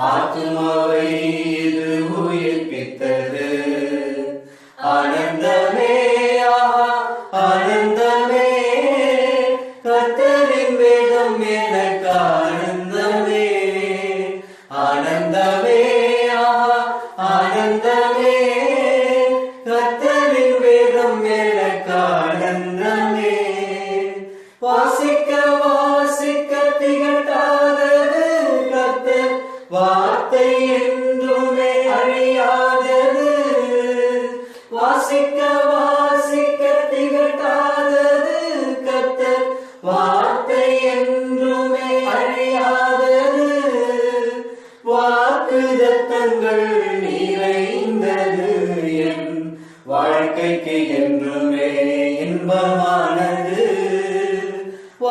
ஆத்மாவை இது உயிர்ப்பித்தது. ஆனந்தமே ஆனந்தமே. கத்தரின் வேதம் எனக்கு ஆனந்தமே. ஆனந்தமே ஆனந்தமே. கத்தரின் வேதம் எனக்கு ஆனந்தமே. வாசிக்க வாசிக்க திகழ் வார்த்தை என்றுமே அழியாதது வாசிக்க வாசிக்க திகட்டாதது கத்தர் வார்த்தை என்றுமே அழியாதது வாக்கு தத்தங்கள் நிறைந்தது. என் வாழ்க்கைக்கு என்றுமே